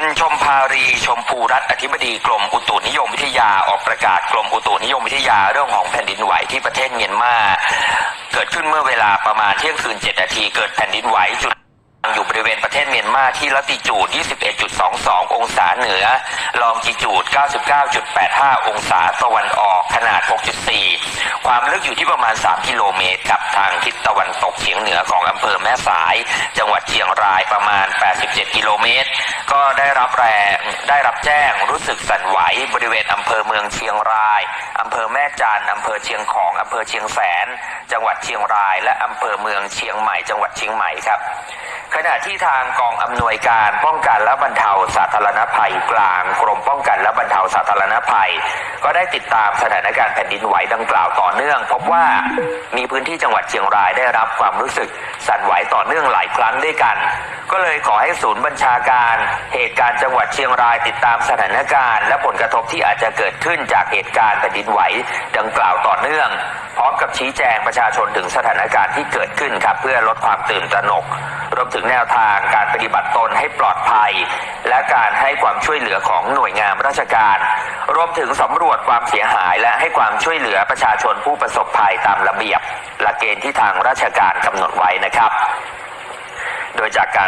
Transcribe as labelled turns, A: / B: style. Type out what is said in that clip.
A: คุณชมพารีชมภูรัตน์อธิบดีกรมอุตุนิยมวิทยาออกประกาศกรมอุตุนิยมวิทยาเรื่องของแผ่นดินไหวที่ประเทศเมียนมา เกิดขึ้นเมื่อเวลาประมาณเที่ยงคืนเจ็ดนาทีเกิดแผ่นดินไหวจุด อยู่บริเวณประเทศเมียนมาที่ละติจูด 21.22 องศาเหนือ ลองจิจูด 99.85 องศาตะวันออกขนาด 6.4 ความลึกอยู่ที่ประมาณ 3 กิโลเมตรครับทางทิศตะวันตกเฉียงเหนือของอำเภอแม่สาย จังหวัดเชียงรายประมาณ 87 กิโลเมตร ก็ได้รับแรงได้รับแจ้งรู้สึกสั่นไหวบริเวณอำเภอเมืองเชียงรายอำเภอแม่จันอำเภอเชียงของอำเภอเชียงแสน จังหวัดเชียงราย และอำเภอเมืองเชียงใหม่ จังหวัดเชียงใหม่ครับ ขณะที่ทางกองอำนวยการป้องกันและบรรเทาสาธารณภัยกลาง กรมป้องกันและบรรเทาสาธารณภัย ก็ได้ติดตามสถานการณ์แผ่นดินไหวดังกล่าวต่อเนื่อง พบว่ามีพื้นที่จังหวัดเชียงรายได้รับความรู้สึกสั่นไหวต่อเนื่องหลายครั้งด้วยกัน ก็เลยขอให้ศูนย์บัญชาการ เหตุการณ์จังหวัดเชียงรายติดตามสถานการณ์ และผลกระทบที่อาจจะเกิดขึ้นจากเหตุการณ์แผ่นดินไหวดังกล่าวต่อเนื่องพร้อมกับชี้แจงประชาชนถึงสถานการณ์ที่เกิดขึ้นครับเพื่อลดความตื่นตระหนก รวมถึงแนวทางการปฏิบัติตนให้ปลอดภัย และการให้ความช่วยเหลือของหน่วยงานราชการ รวมถึงสำรวจความเสียหายและให้ความช่วยเหลือประชาชนผู้ประสบภัยตามระเบียบ หลักเกณฑ์ที่ทางราชการกำหนดไว้นะครับ โดยจากการ